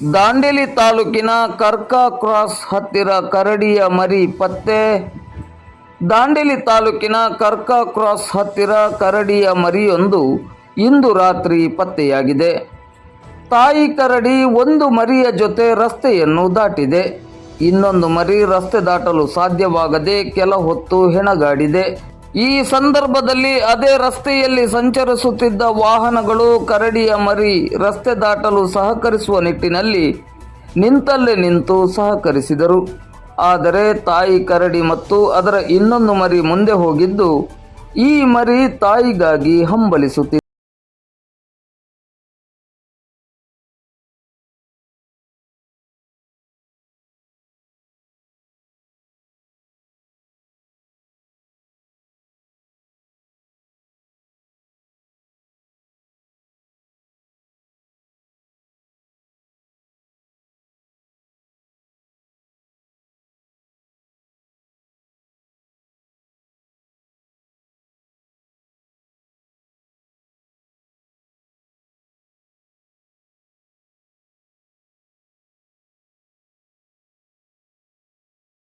ದಾಂಡೇಲಿ ತಾಲೂಕಿನ ಕರ್ಕಾ ಕ್ರಾಸ್ ಹತ್ತಿರ ಕರಡಿಯ ಮರಿ ಪತ್ತೆ. ದಾಂಡೇಲಿ ತಾಲೂಕಿನ ಕರ್ಕಾ ಕ್ರಾಸ್ ಹತ್ತಿರ ಕರಡಿಯ ಮರಿಯೊಂದು ಇಂದು ರಾತ್ರಿ ಪತ್ತೆಯಾಗಿದೆ. ತಾಯಿ ಕರಡಿ ಒಂದು ಮರಿಯ ಜೊತೆ ರಸ್ತೆಯನ್ನು ದಾಟಿದೆ. ಇನ್ನೊಂದು ಮರಿ ರಸ್ತೆ ದಾಟಲು ಸಾಧ್ಯವಾಗದೆ ಕೆಲ ಹೊತ್ತು ಹೆಣಗಾಡಿದೆ. ಈ ಸಂದರ್ಭದಲ್ಲಿ ಅದೇ ರಸ್ತೆಯಲ್ಲಿ ಸಂಚರಿಸುತ್ತಿದ್ದ ವಾಹನಗಳು ಕರಡಿಯ ಮರಿ ರಸ್ತೆ ದಾಟಲು ಸಹಕರಿಸುವ ನಿಟ್ಟಿನಲ್ಲಿ ನಿಂತಲ್ಲೇ ನಿಂತು ಸಹಕರಿಸಿದರು. ಆದರೆ ತಾಯಿ ಕರಡಿ ಮತ್ತು ಅದರ ಇನ್ನೊಂದು ಮರಿ ಮುಂದೆ ಹೋಗಿದ್ದು, ಈ ಮರಿ ತಾಯಿಗಾಗಿ ಹಂಬಲಿಸುತ್ತಿದೆ